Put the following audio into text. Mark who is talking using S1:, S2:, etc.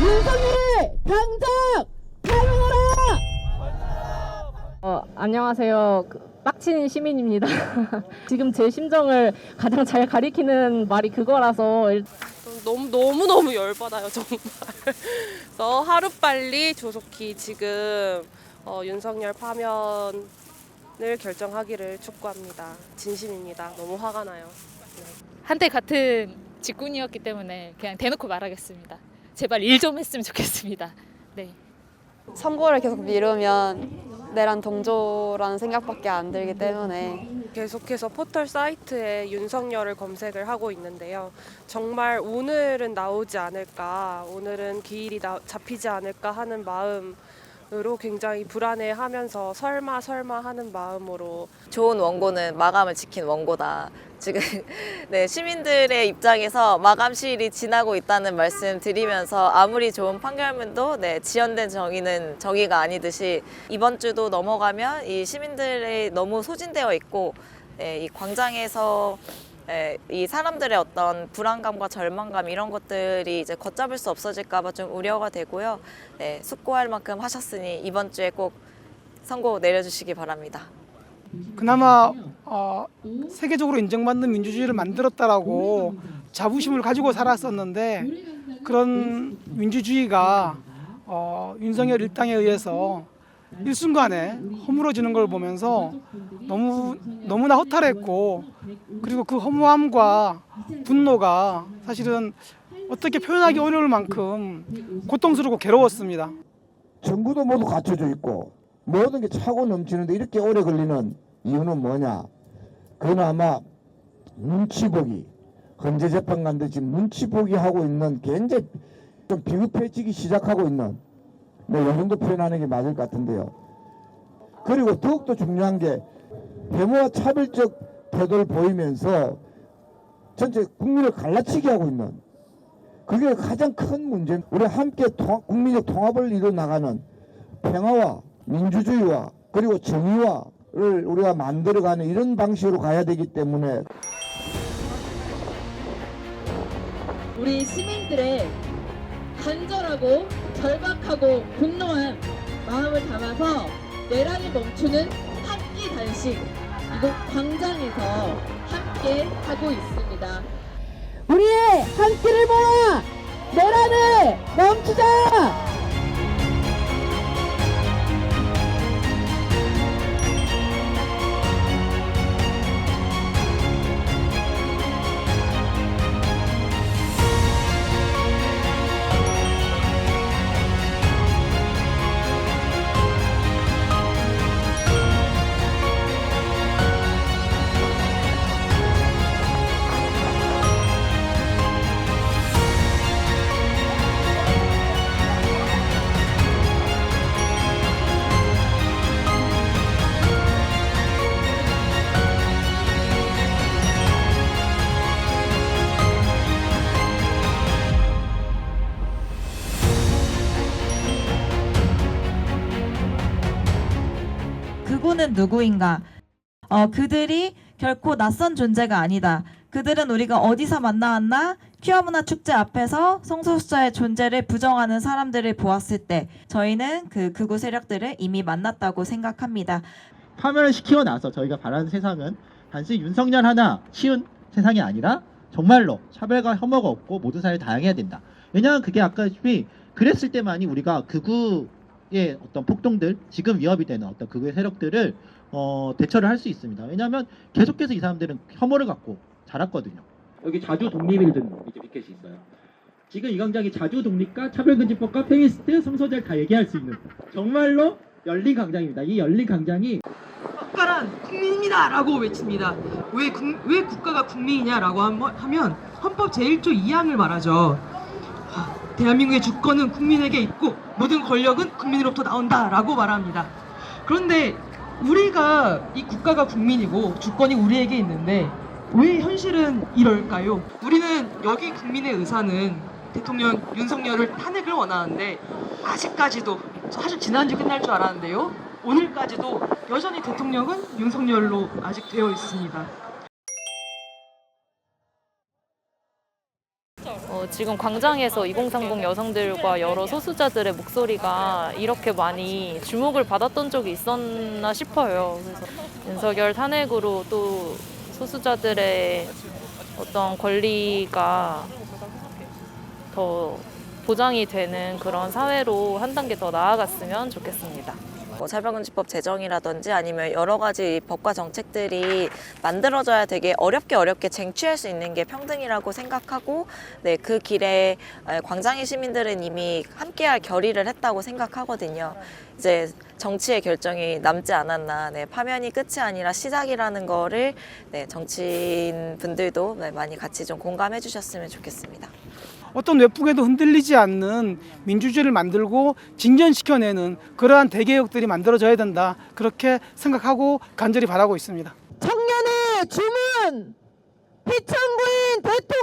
S1: 윤석열을 당장 파면하라!
S2: 어, 안녕하세요. 그, 빡친 시민입니다. 지금 제 심정을 가장 잘 가리키는 말이 그거라서 일-
S3: 너무 너무 너무 열받아요 정말. 그래서 하루 빨리 조속히 지금 어, 윤석열 파면을 결정하기를 촉구합니다. 진심입니다. 너무 화가 나요.
S4: 한때 같은 직군이었기 때문에 그냥 대놓고 말하겠습니다. 제발 일 좀 했으면 좋겠습니다. 네.
S5: 선거를 계속 미루면 내란 동조라는 생각밖에 안 들기 때문에
S3: 계속해서 포털 사이트에 윤석열을 검색을 하고 있는데요. 정말 오늘은 나오지 않을까, 오늘은 기일이 나- 잡히지 않을까 하는 마음 으로 굉장히 불안해하면서 설마 설마 하는 마음으로
S6: 좋은 원고는 마감을 지킨 원고다. 지금 네, 시민들의 입장에서 마감 시일이 지나고 있다는 말씀 드리면서 아무리 좋은 판결문도 네, 지연된 정의는 정의가 아니듯이 이번 주도 넘어가면 이 시민들이 너무 소진되어 있고 네, 이 광장에서 네, 이 사람들의 어떤 불안감과 절망감 이런 것들이 이제 걷잡을 수 없어질까봐 좀 우려가 되고요. 네, 숙고할 만큼 하셨으니 이번 주에 꼭 선고 내려주시기 바랍니다.
S7: 그나마 어, 세계적으로 인정받는 민주주의를 만들었다라고 자부심을 가지고 살았었는데 그런 민주주의가 어, 윤석열 일당에 의해서 일순간에 허물어지는 걸 보면서 너무 너무나 허탈했고 그리고 그 허무함과 분노가 사실은 어떻게 표현하기 어려울 만큼 고통스럽고 괴로웠습니다.
S8: 정부도 모두 갖춰져 있고 모든 게 차고 넘치는데 이렇게 오래 걸리는 이유는 뭐냐? 그건 아마 눈치 보기, 헌재 재판관들 지금 눈치 보기 하고 있는 굉장히 좀 비급해지기 시작하고 있는 네, 이 정도 표현하는 게 맞을 것 같은데요. 그리고 더욱더 중요한 게 데모와 차별적 태도를 보이면서 전체 국민을 갈라치게 하고 있는 그게 가장 큰 문제. 우리 함께 통- 국민적 통합을 이뤄 나가는 평화와 민주주의와 그리고 정의와를 우리가 만들어가는 이런 방식으로 가야 되기 때문에
S1: 우리 시민들의 간절하고 절박하고 분노한 마음을 담아서 내란을 멈추는 한끼 단식 이곳 광장에서 함께 하고 있습니다. 우리의 한 끼를 모아 내란을 멈추자!
S9: 그분은 누구인가? 어, 그들이 결코 낯선 존재가 아니다. 그들은 우리가 어디서 만나왔나? 퀴어 문화 축제 앞에서 성소수자의 존재를 부정하는 사람들을 보았을 때 저희는 그 극우 세력들을 이미 만났다고 생각합니다.
S10: 파면을 시키고 나서 저희가 바라는 세상은 단순히 윤석열 하나 쉬운 세상이 아니라 정말로 차별과 혐오가 없고 모든 사람이 다양해야 된다. 왜냐하면 그게 아까시피 그랬을 때만이 우리가 극우 의 어떤 폭동들 지금 위협이 되는 어떤 극우의 세력들을 어, 대처를 할 수 있습니다. 왜냐하면 계속해서 이 사람들은 혐오를 갖고 자랐거든요. 여기 자주 독립을 든 이제 피켓이 있어요. 지금 이 광장이 자주 독립과 차별금지법과 페미니스트 성소재를 다 얘기할 수 있는 정말로 열린 광장입니다. 이 열린 광장이
S11: 국가란 국민이다라고 외칩니다. 왜, 국, 왜 국가가 국민이냐라고 한번 하면 헌법 제1조 2항을 말하죠. 하, 대한민국의 주권은 국민에게 있고 모든 권력은 국민으로부터 나온다라고 말합니다. 그런데 우리가 이 국가가 국민이고 주권이 우리에게 있는데 왜 현실은 이럴까요? 우리는 여기 국민의 의사는 대통령 윤석열을 탄핵을 원하는데 아직까지도 사실 지난주 끝날 줄 알았는데요. 오늘까지도 여전히 대통령은 윤석열로 아직 되어 있습니다.
S3: 어,
S4: 지금 광장에서 2030 여성들과 여러 소수자들의 목소리가 이렇게 많이 주목을 받았던 적이 있었나 싶어요. 그래서 윤석열 탄핵으로 또 소수자들의 어떤 권리가 더 보장이 되는 그런 사회로 한 단계 더 나아갔으면 좋겠습니다.
S6: 뭐 차별금지법 제정이라든지 아니면 여러 가지 법과 정책들이 만들어져야 되게 어렵게 어렵게 쟁취할 수 있는 게 평등이라고 생각하고 네, 그 길에 에, 광장의 시민들은 이미 함께할 결의를 했다고 생각하거든요. 이제 정치의 결정이 남지 않았나 네, 파면이 끝이 아니라 시작이라는 거를 네, 정치인 분들도 네, 많이 같이 좀 공감해 주셨으면 좋겠습니다.
S7: 어떤 외풍에도 흔들리지 않는 민주주의를 만들고 진전시켜내는 그러한 대개혁들이 만들어져야 된다. 그렇게 생각하고 간절히 바라고 있습니다.
S1: 청년의 주문! 피청구인 대통령!